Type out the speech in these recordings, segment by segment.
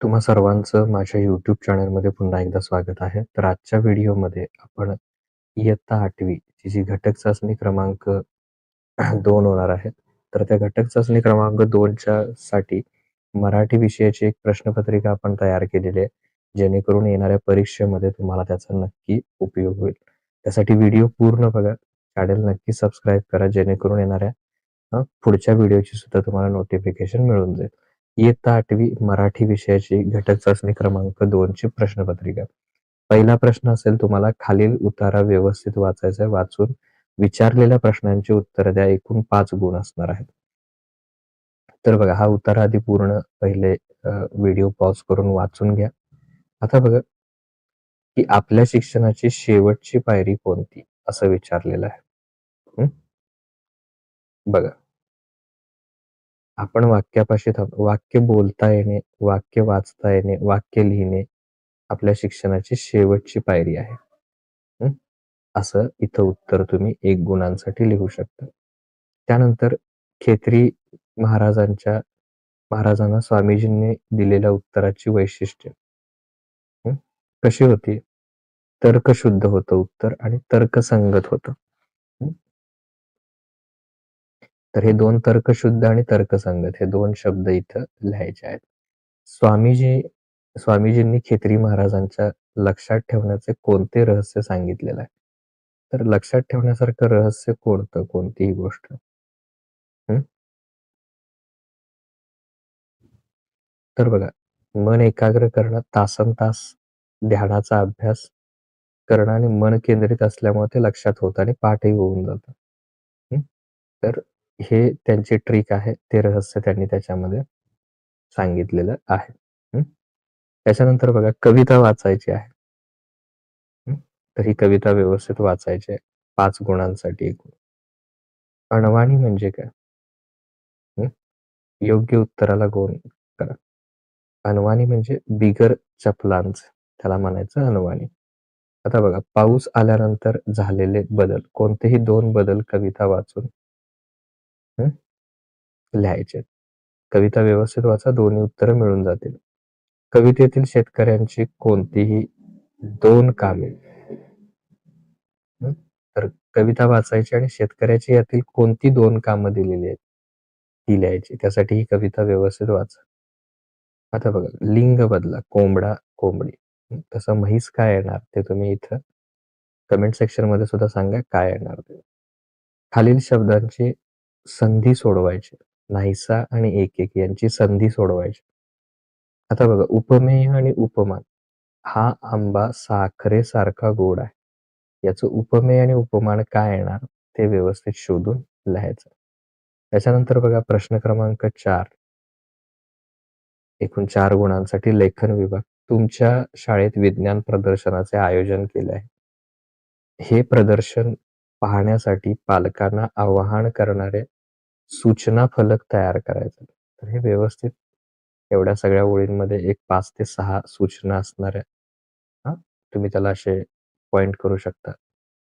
तुम्हा सर्वांचं माझ्या यूट्यूब चॅनलमध्ये पुन्हा एकदा स्वागत आहे. तर आजच्या व्हिडिओमध्ये आपण इयत्ता आठवी ची जी घटक चाचणी क्रमांक दोन होणार आहे. तर त्या घटक चाचणी क्रमांक दोनच्या साठी मराठी विषयाची एक प्रश्नपत्रिका आपण तयार केलेली आहे. जेणेकरून येणाऱ्या परीक्षेमध्ये तुम्हाला त्याचा नक्की उपयोग होईल. त्यासाठी व्हिडिओ पूर्ण बघा. चॅनल नक्की सबस्क्राईब करा जेणेकरून येणाऱ्या पुढच्या व्हिडिओची सुद्धा तुम्हाला नोटिफिकेशन मिळून जाईल. इयत्ता आठवी मराठी विषयाची घटक चाचणी क्रमांक दोनची प्रश्नपत्रिका. पहिला प्रश्न असेल तुम्हाला खालील उतारा व्यवस्थित वाचायचा वाचून विचारलेल्या प्रश्नांची उत्तरं द्या. एकूण पाच गुण असणार आहेत. तर बघा हा उतारा आधी पूर्ण पहिले व्हिडिओ पॉज करून वाचून घ्या. आता बघा की आपल्या शिक्षणाची शेवटची पायरी कोणती? असं विचारलेलं आहे. बघा. आपण वाक्यापाशी थांब वाक्य बोलता येणे, वाक्य वाचता येणे, वाक्य लिहिणे आपल्या शिक्षणाची शेवटची पायरी आहे. हं. असं इथं उत्तर तुम्ही एक गुणांसाठी लिहू शकता. त्यानंतर खेत्री महाराजांच्या महाराजांना स्वामीजींनी दिलेल्या उत्तराची वैशिष्ट्ये. हं. कशी होती? तर्कशुद्ध होतं उत्तर आणि तर्कसंगत होतं. तर हे दोन तर्कशुद्ध आणि तर्कसंगत हे दोन शब्द इथं लिहायचे आहेत. स्वामीजी स्वामीजींनी खेत्री महाराजांच्या लक्षात ठेवण्याचे कोणते रहस्य सांगितलेलं आहे? तर लक्षात ठेवण्यासारखं रहस्य कोणतं? कोणतीही गोष्ट? तर बघा, मन एकाग्र करणं, तासनतास ध्यानाचा अभ्यास करणं आणि मन केंद्रित असल्यामुळे ते लक्षात होतं आणि पाठही होऊन जातं. तर हे त्यांची ट्रिक आहे. ते रहस्य त्यांनी त्याच्यामध्ये सांगितलेलं आहे. त्याच्यानंतर बघा कविता वाचायची आहे. तर ही कविता व्यवस्थित वाचायची आहे. पाच गुणांसाठी एकूण. अणवाणी म्हणजे काय? योग्य उत्तराला गुण करा. अनवाणी म्हणजे बिगर चपलांच त्याला म्हणायचं अनवाणी. आता बघा पाऊस आल्यानंतर झालेले बदल कोणतेही दोन बदल कविता वाचून लिहायचे कविता व्यवस्थित वाचा. दोन्ही उत्तरं मिळून जातील. कवितेतील शेतकऱ्यांची कोणतीही दोन कामे तर कविता वाचायची आणि शेतकऱ्याची यातील कोणती दोन कामं दिलेली आहेत? ती लिहायची. त्यासाठी ही कविता व्यवस्थित वाचा. आता बघा लिंग बदला. कोंबडा, कोंबडी. तसं म्हैस काय येणार? ते तुम्ही इथं कमेंट सेक्शनमध्ये सुद्धा सांगा काय येणार ते. खालील शब्दांची संधी सोडवायची. नाहीसा आणि एक एक यांची संधी सोडवायची. आता बघा उपमेय आणि उपमान. हा आंबा साखरेसारखा गोड आहे. याचं उपमेय आणि उपमान काय येणार? ते व्यवस्थित शोधून लिहायचं. त्याच्यानंतर बघा प्रश्न क्रमांक 4. एकूण 4 गुणांसाठी लेखन विभाग. तुमच्या शाळेत विज्ञान प्रदर्शनाचे आयोजन केले आहे. हे प्रदर्शन पाहण्यासाठी पालकांना आवाहन करणारे सूचना फलक तयार करायचे. तर हे व्यवस्थित एवढ्या सगळ्या ओळींमध्ये एक पाच ते सहा सूचना असणाऱ्या हा तुम्ही त्याला असे पॉइंट करू शकता.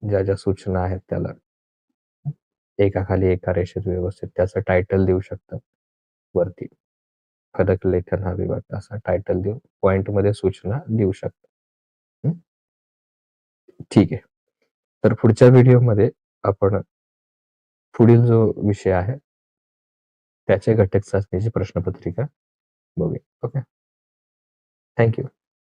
ज्या, ज्या सूचना आहेत त्याला. एकाखाली एका रेषेत व्यवस्थित त्याचं टायटल देऊ शकता वरती. फलक लेखन हा विभाग असा टायटल देऊन पॉइंटमध्ये सूचना देऊ शकता. ठीक आहे. तर पुढच्या व्हिडिओमध्ये आपण पुढील जो विषय आहे त्याचे घटक चाचणीची प्रश्नपत्रिका बघूया. ओके. Thank you.